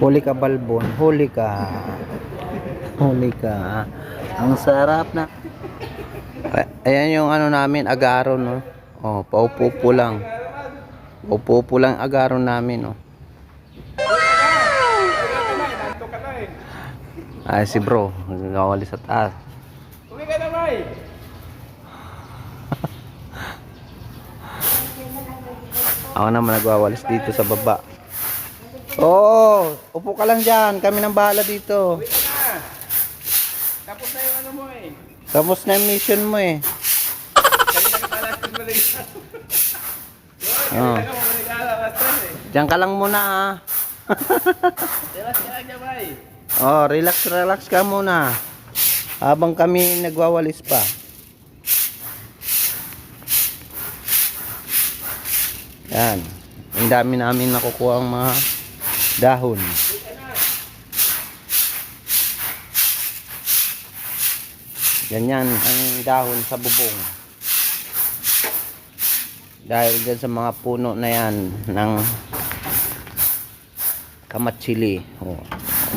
Huli ka balbon, huli ka. Huli ka. Ang sarap na. Ay- Ayan yung ano namin, agaron, no. Oh, paupo-upo lang. Paupo-upo lang agaron namin, no. Ay, si bro, nagawali sa taas. Ka na, May. Ako naman nagwawalis dito sa baba. Oo, upo ka lang dyan. Kami nang bahala dito. Na. Tapos na yung ano mo eh. Tapos na yung mission mo eh. Oh. Diyan ka lang muna ah. Relax ka lang dyan. Oh, relax, relax ka muna. Habang kami nagwawalis pa. Yan. Ang dami namin nakukuha ang mga dahon. Ganyan ang dahon sa bubong. Dahil dyan sa mga puno na yan ng kamatsili. Oh,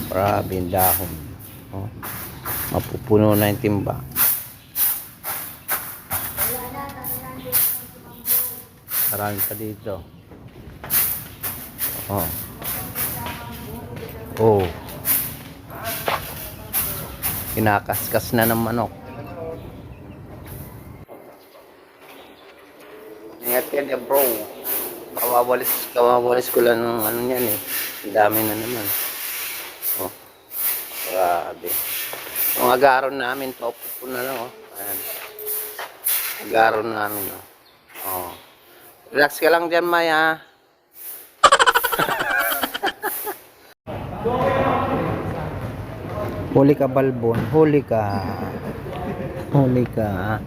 grabe yung dahon. Oh, mapupuno na yung timba. Marami pa dito. Oh. Oh. Kinakaskas na ng manok. Ingat ka na bro. Kawawalis, kawawalis ko lang ng ano yan eh. Ang dami na naman. Oh. Grabe. Ang agaron namin, top po na lang oh. Ayan. Agaron namin oh. Oh. Relax ka lang dyan, Maya. huli ka, balbon. Huli ka. Huli ka.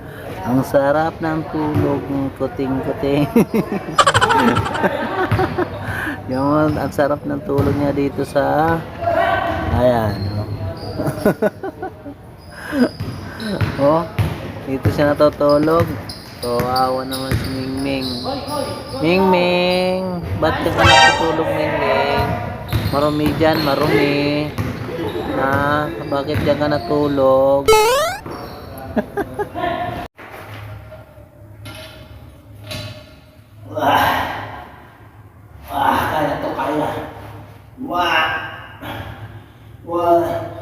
Ang sarap ng tulog ng kuting-kuting. Yung ang sarap ng tulog niya dito sa ayan. Oh, dito siya natutulog. Kawawa naman si Mingming. Mingming, ba't ka ka natutulog Mingming? Marumi dyan, marumi. Ha? Bakit dyan ka natulog? Wah, kaya. Wah. Wah.